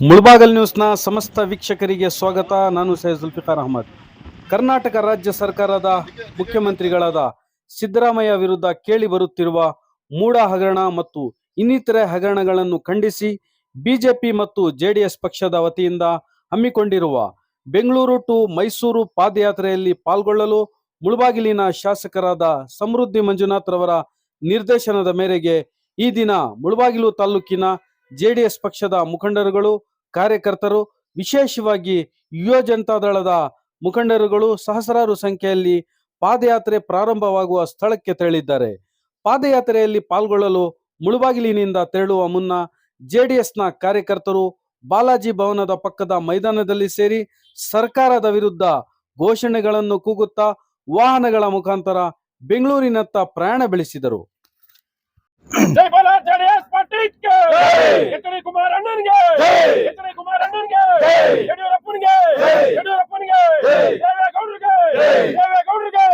ಮುಳಬಾಗಲ್ ನ್ಯೂಸ್ನ ಸಮಸ್ತ ವೀಕ್ಷಕರಿಗೆ ಸ್ವಾಗತ. ನಾನು ಸೈಯದ್ ಜುಲ್ಫಿಕಾರ್ ಅಹಮದ್. ಕರ್ನಾಟಕ ರಾಜ್ಯ ಸರ್ಕಾರದ ಮುಖ್ಯಮಂತ್ರಿಗಳಾದ ಸಿದ್ದರಾಮಯ್ಯ ವಿರುದ್ಧ ಕೇಳಿ ಬರುತ್ತಿರುವ ಮೂಡ ಹಗರಣ ಮತ್ತು ಇನ್ನಿತರೆ ಹಗರಣಗಳನ್ನು ಖಂಡಿಸಿ ಬಿಜೆಪಿ ಮತ್ತು ಜೆಡಿಎಸ್ ಪಕ್ಷದ ವತಿಯಿಂದ ಹಮ್ಮಿಕೊಂಡಿರುವ ಬೆಂಗಳೂರು ಟು ಮೈಸೂರು ಪಾದಯಾತ್ರೆಯಲ್ಲಿ ಪಾಲ್ಗೊಳ್ಳಲು ಮುಳಬಾಗಿಲಿನ ಶಾಸಕರಾದ ಸಮೃದ್ಧಿ ಮಂಜುನಾಥ್ ರವರ ನಿರ್ದೇಶನದ ಮೇರೆಗೆ ಈ ದಿನ ಮುಳಬಾಗಿಲು ತಾಲೂಕಿನ ಜೆಡಿಎಸ್ ಪಕ್ಷದ ಮುಖಂಡರುಗಳು, ಕಾರ್ಯಕರ್ತರು, ವಿಶೇಷವಾಗಿ ಯುವ ಜನತಾದಳದ ಮುಖಂಡರುಗಳು ಸಹಸ್ರಾರು ಸಂಖ್ಯೆಯಲ್ಲಿ ಪಾದಯಾತ್ರೆ ಪ್ರಾರಂಭವಾಗುವ ಸ್ಥಳಕ್ಕೆ ತೆರಳಿದ್ದಾರೆ. ಪಾದಯಾತ್ರೆಯಲ್ಲಿ ಪಾಲ್ಗೊಳ್ಳಲು ಮುಳುಬಾಗಿಲಿನಿಂದ ತೆರಳುವ ಮುನ್ನ ಜೆಡಿಎಸ್ನ ಕಾರ್ಯಕರ್ತರು ಬಾಲಾಜಿ ಭವನದ ಪಕ್ಕದ ಮೈದಾನದಲ್ಲಿ ಸೇರಿ ಸರ್ಕಾರದ ವಿರುದ್ಧ ಘೋಷಣೆಗಳನ್ನು ಕೂಗುತ್ತಾ ವಾಹನಗಳ ಮುಖಾಂತರ ಬೆಂಗಳೂರಿನತ್ತ ಪ್ರಯಾಣ ಬೆಳೆಸಿದರು. ಜೈ ಬಾಲ ಜೆಡಿಎಸ್ ಪಾರ್ಟಿ ಎಚ್ ಕುಮಾರ್ ಅಣ್ಣನ್ಗೆ ಎಚ್ ಕುಮಾರ್ ಅಣ್ಣನ್ಗೆ ಯಡಿಯೂರಪ್ಪನ್ಗೆ ಯಡಿಯೂರಪ್ಪನ್ಗೆ ದೇವೇಗೌಡರಿಗೆ ದೇವೇಗೌಡರಿಗೆ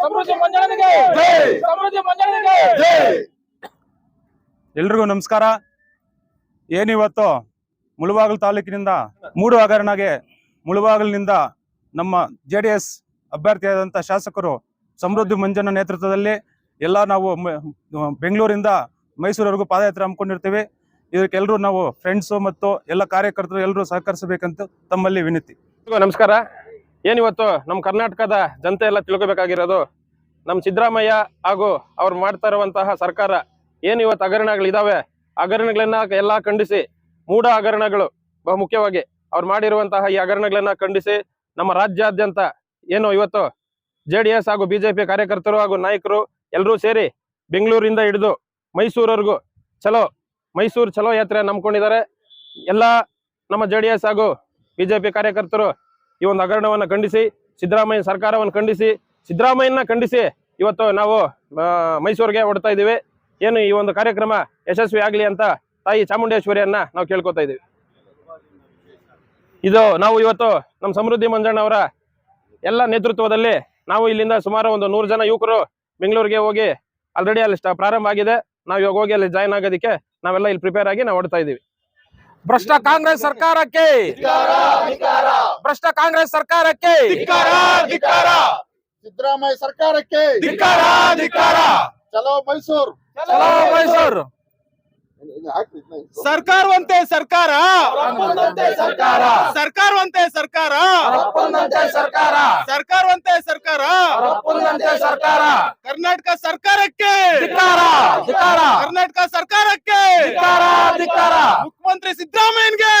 ಸಮೃದ್ಧಿ ಮಂಜಣ್ಣನಿಗೆ ಸಮೃದ್ಧಿ ಮಂಜಣ್ಣನಿಗೆ ಎಲ್ರಿಗೂ ನಮಸ್ಕಾರ. ಏನಿವತ್ತು ಮುಳುಬಾಗಲ್ ತಾಲೂಕಿನಿಂದ ಮೂಡು ಹಗರಣಗೆ ಮುಳುಬಾಗಲಿನಿಂದ ನಮ್ಮ ಜೆ ಡಿ ಎಸ್ ಅಭ್ಯರ್ಥಿಯಾದಂಥ ಶಾಸಕರು ಸಮೃದ್ಧಿ ಮಂಜನ ನೇತೃತ್ವದಲ್ಲಿ ಎಲ್ಲ ನಾವು ಬೆಂಗಳೂರಿಂದ ಮೈಸೂರವರೆಗೂ ಪಾದಯಾತ್ರೆ ಹಮ್ಮಿಕೊಂಡಿರ್ತೀವಿ. ಇದಕ್ಕೆಲ್ಲರೂ ನಾವು ಫ್ರೆಂಡ್ಸು ಮತ್ತು ಎಲ್ಲ ಕಾರ್ಯಕರ್ತರು ಎಲ್ಲರೂ ಸಹಕರಿಸಬೇಕಂತ ತಮ್ಮಲ್ಲಿ ವಿನಂತಿ. ನಮಸ್ಕಾರ. ಏನಿವತ್ತು ನಮ್ಮ ಕರ್ನಾಟಕದ ಜನತೆ ಎಲ್ಲ ತಿಳ್ಕೊಬೇಕಾಗಿರೋದು ನಮ್ಮ ಸಿದ್ದರಾಮಯ್ಯ ಹಾಗೂ ಅವ್ರು ಮಾಡ್ತಾ ಇರುವಂತಹ ಸರ್ಕಾರ ಏನು ಇವತ್ತು ಹಗರಣಗಳಿದಾವೆ ಹಗರಣಗಳನ್ನ ಎಲ್ಲ ಖಂಡಿಸಿ, ಮೂಢ ಹಗರಣಗಳು ಬಹು ಮುಖ್ಯವಾಗಿ ಅವ್ರು ಮಾಡಿರುವಂತಹ ಈ ಹಗರಣಗಳನ್ನ ಖಂಡಿಸಿ ನಮ್ಮ ರಾಜ್ಯಾದ್ಯಂತ ಏನು ಇವತ್ತು ಜೆ ಡಿ ಎಸ್ ಹಾಗೂ ಬಿಜೆಪಿ ಕಾರ್ಯಕರ್ತರು ಹಾಗೂ ನಾಯಕರು ಎಲ್ಲರೂ ಸೇರಿ ಬೆಂಗಳೂರಿಂದ ಹಿಡಿದು ಮೈಸೂರವರೆಗೂ ಚಲೋ, ಮೈಸೂರು ಚಲೋ ಯಾತ್ರೆ ನಂಬ್ಕೊಂಡಿದ್ದಾರೆ. ಎಲ್ಲ ನಮ್ಮ ಜೆ ಡಿ ಎಸ್ ಹಾಗೂ ಬಿಜೆಪಿ ಕಾರ್ಯಕರ್ತರು ಈ ಒಂದು ಹಗರಣವನ್ನು ಖಂಡಿಸಿ, ಸಿದ್ದರಾಮಯ್ಯ ಸರ್ಕಾರವನ್ನು ಖಂಡಿಸಿ, ಸಿದ್ದರಾಮಯ್ಯನ ಖಂಡಿಸಿ ಇವತ್ತು ನಾವು ಮೈಸೂರಿಗೆ ಹೊಡ್ತಾ ಇದ್ದೀವಿ. ಏನು ಈ ಒಂದು ಕಾರ್ಯಕ್ರಮ ಯಶಸ್ವಿ ಆಗಲಿ ಅಂತ ತಾಯಿ ಚಾಮುಂಡೇಶ್ವರಿಯನ್ನ ನಾವು ಕೇಳ್ಕೊತಾ ಇದ್ದೀವಿ. ಇದು ನಾವು ಇವತ್ತು ನಮ್ಮ ಸಮೃದ್ಧಿ ಮಂಜಣ್ಣ ಅವರ ಎಲ್ಲ ನೇತೃತ್ವದಲ್ಲಿ ನಾವು ಇಲ್ಲಿಂದ ಸುಮಾರು ಒಂದು ನೂರು ಜನ ಯುವಕರು ಬೆಂಗಳೂರಿಗೆ ಹೋಗಿ ಆಲ್ರೆಡಿ ಅಲ್ಲಿ ಸ್ಟ- ಪ್ರಾರಂಭ ಆಗಿದೆ. ನಾವು ಇವಾಗ ಹೋಗಿ ಅಲ್ಲಿ ಜಾಯ್ನ್ ಆಗೋದಕ್ಕೆ ನಾವೆಲ್ಲ ಇಲ್ಲಿ ಪ್ರಿಪೇರ್ ಆಗಿ ನಾವು ಹೊಡ್ತಾ ಇದೀವಿ ಭ್ರಷ್ಟ ಕಾಂಗ್ರೆಸ್ ಸರ್ಕಾರಕ್ಕೆ! ಭ್ರಷ್ಟ ಕಾಂಗ್ರೆಸ್ ಸರ್ಕಾರಕ್ಕೆ! ಸಿದ್ದರಾಮಯ್ಯ ಸರ್ಕಾರಕ್ಕೆ! ಚಲೋ ಮೈಸೂರು! ಮೈಸೂರು! ಸರ್ಕಾರವಂತೆ ಸರ್ಕಾರ ಸರ್ಕಾರವಂತೆ ಸರ್ಕಾರ ಸರ್ಕಾರವಂತೆ ಸರ್ಕಾರ ಕರ್ನಾಟಕ ಸರ್ಕಾರಕ್ಕೆ ಕರ್ನಾಟಕ ಸರ್ಕಾರಕ್ಕೆ ಮುಖ್ಯಮಂತ್ರಿ ಸಿದ್ದರಾಮಯ್ಯನ್ಗೆ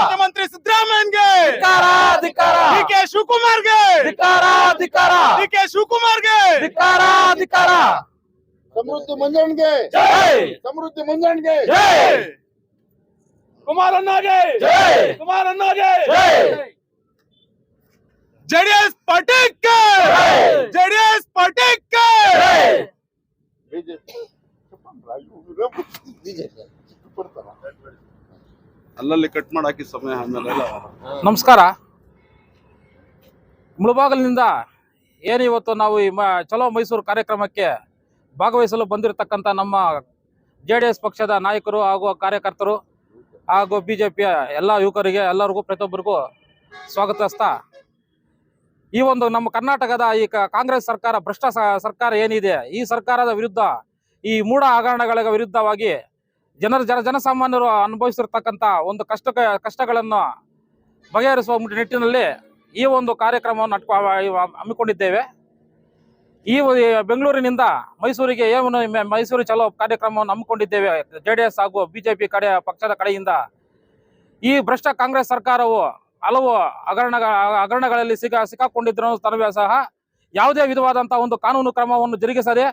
ಮುಖ್ಯಮಂತ್ರಿ ಸಿದ್ದರಾಮಯ್ಯನ್ಗೆ ಡಿ ಕೆ ಶಿವಕುಮಾರ್ಗೆ ಡಿ ಕೆ ಶಿವಕುಮಾರ್ಗೆ ಸಮೃದ್ಧಿ ಮಂಜಣ್ಗೆ ಸಮೃದ್ಧಿ ಮಂಜಣ್ಗೆ ಕುಮಾರಣ್ಣಗೆ. ಕುಮಾರಣ್ಣಗೆ. ಜೆಡಿಎಸ್ ಜಯ ಜೆಡಿಎಸ್ ಬಿಜೆಪಿ. ಅಲ್ಲಲ್ಲಿ ಕಟ್ ಮಾಡಾಕಿ ಸಮಯ ಆಮೇಲೆ ನಮಸ್ಕಾರ. ಮುಳಬಾಗಲಿನಿಂದ ಏನಿವತ್ತು ಇವತ್ತು ನಾವು ಈ ಮ ಚಲೋ ಮೈಸೂರು ಕಾರ್ಯಕ್ರಮಕ್ಕೆ ಭಾಗವಹಿಸಲು ಬಂದಿರತಕ್ಕಂಥ ನಮ್ಮ ಜೆ ಪಕ್ಷದ ನಾಯಕರು ಹಾಗೂ ಕಾರ್ಯಕರ್ತರು ಹಾಗೂ ಬಿ ಜೆ ಪಿಯ ಎಲ್ಲ ಯುವಕರಿಗೆ, ಎಲ್ಲರಿಗೂ, ಪ್ರತಿಯೊಬ್ಬರಿಗೂ ಸ್ವಾಗತಿಸ್ತಾ ಈ ಒಂದು ನಮ್ಮ ಕರ್ನಾಟಕದ ಈ ಕಾಂಗ್ರೆಸ್ ಸರ್ಕಾರ ಭ್ರಷ್ಟ ಸರ್ಕಾರ ಏನಿದೆ, ಈ ಸರ್ಕಾರದ ವಿರುದ್ಧ, ಈ ಮೂಢ ಹಗರಣಗಳ ವಿರುದ್ಧವಾಗಿ ಜನರ, ಜನ, ಜನಸಾಮಾನ್ಯರು ಅನುಭವಿಸಿರ್ತಕ್ಕಂಥ ಒಂದು ಕಷ್ಟ, ಕಷ್ಟಗಳನ್ನು ಬಗೆಹರಿಸುವ ನಿಟ್ಟಿನಲ್ಲಿ ಈ ಒಂದು ಕಾರ್ಯಕ್ರಮವನ್ನು ಹಮ್ಮಿಕೊಂಡಿದ್ದೇವೆ. ಈ ಬೆಂಗಳೂರಿನಿಂದ ಮೈಸೂರಿಗೆ ಏನು ಮೈಸೂರು ಚಲೋ ಕಾರ್ಯಕ್ರಮವನ್ನು ಹಮ್ಮಿಕೊಂಡಿದ್ದೇವೆ. ಜೆ ಡಿ ಎಸ್ ಹಾಗೂ ಬಿಜೆಪಿ ಕಡೆ, ಪಕ್ಷದ ಕಡೆಯಿಂದ. ಈ ಭ್ರಷ್ಟ ಕಾಂಗ್ರೆಸ್ ಸರ್ಕಾರವು ಹಲವು ಹಗರಣ ಹಗರಣಗಳಲ್ಲಿ ಸಿಗ ಸಿಕ್ಕಾಕೊಂಡಿದ್ದರೂ ತನವೇ ಸಹ ಯಾವುದೇ ವಿಧವಾದಂತಹ ಒಂದು ಕಾನೂನು ಕ್ರಮವನ್ನು ಜರುಗಿಸದೆ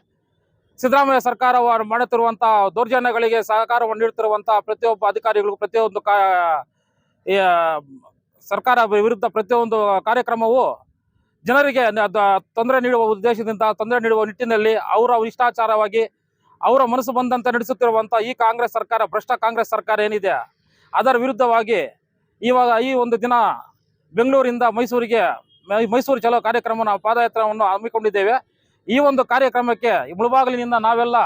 ಸಿದ್ದರಾಮಯ್ಯ ಸರ್ಕಾರ ಮಾಡುತ್ತಿರುವಂತಹ ದೌರ್ಜನ್ಯಗಳಿಗೆ ಸಹಕಾರವನ್ನು ನೀಡುತ್ತಿರುವಂತಹ ಪ್ರತಿಯೊಬ್ಬ ಅಧಿಕಾರಿಗಳಿಗೂ ಪ್ರತಿಯೊಂದು ಸರ್ಕಾರ ವಿರುದ್ಧ ಪ್ರತಿಯೊಂದು ಕಾರ್ಯಕ್ರಮವು ಜನರಿಗೆ ತೊಂದರೆ ನೀಡುವ ಉದ್ದೇಶದಿಂದ ತೊಂದರೆ ನೀಡುವ ನಿಟ್ಟಿನಲ್ಲಿ ಅವರ ಇಷ್ಟಾಚಾರವಾಗಿ ಅವರ ಮನಸ್ಸು ಬಂದಂತೆ ನಡೆಸುತ್ತಿರುವಂತಹ ಈ ಕಾಂಗ್ರೆಸ್ ಸರ್ಕಾರ, ಭ್ರಷ್ಟ ಕಾಂಗ್ರೆಸ್ ಸರ್ಕಾರ ಏನಿದೆ, ಅದರ ವಿರುದ್ಧವಾಗಿ ಇವಾಗ ಈ ಒಂದು ದಿನ ಬೆಂಗಳೂರಿಂದ ಮೈಸೂರಿಗೆ ಮೈಸೂರು ಚಲೋ ಕಾರ್ಯಕ್ರಮ ನಾವು ಪಾದಯಾತ್ರೆಯನ್ನು ಹಮ್ಮಿಕೊಂಡಿದ್ದೇವೆ. ಈ ಒಂದು ಕಾರ್ಯಕ್ರಮಕ್ಕೆ ಮುಳುಬಾಗಿಲಿನಿಂದ ನಾವೆಲ್ಲ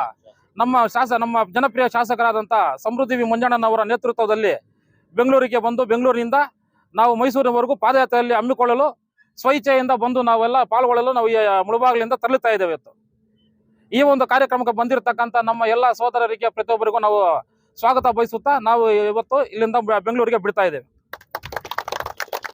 ನಮ್ಮ ಶಾಸ, ನಮ್ಮ ಜನಪ್ರಿಯ ಶಾಸಕರಾದಂಥ ಸಮೃದ್ಧಿ ವಿ. ಮಂಜಣ್ಣನವರ ನೇತೃತ್ವದಲ್ಲಿ ಬೆಂಗಳೂರಿಗೆ ಬಂದು ಬೆಂಗಳೂರಿನಿಂದ ನಾವು ಮೈಸೂರಿನವರೆಗೂ ಪಾದಯಾತ್ರೆಯಲ್ಲಿ ಹಮ್ಮಿಕೊಳ್ಳಲು ಸ್ವಇಚ್ಛೆಯಿಂದ ಬಂದು ನಾವೆಲ್ಲ ಪಾಲ್ಗೊಳ್ಳಲು ನಾವು ಈ ಮುಳುಬಾಗಿಲಿಂದ ತರಳುತ್ತಾ ಇದ್ದೇವೆ ಇವತ್ತು. ಈ ಒಂದು ಕಾರ್ಯಕ್ರಮಕ್ಕೆ ಬಂದಿರತಕ್ಕಂಥ ನಮ್ಮ ಎಲ್ಲ ಸೋದರರಿಗೆ ಪ್ರತಿಯೊಬ್ಬರಿಗೂ ನಾವು ಸ್ವಾಗತ ಬಯಸುತ್ತಾ ನಾವು ಇವತ್ತು ಇಲ್ಲಿಂದ ಬೆಂಗಳೂರಿಗೆ ಬಿಡ್ತಾ ಇದ್ದೇವೆ.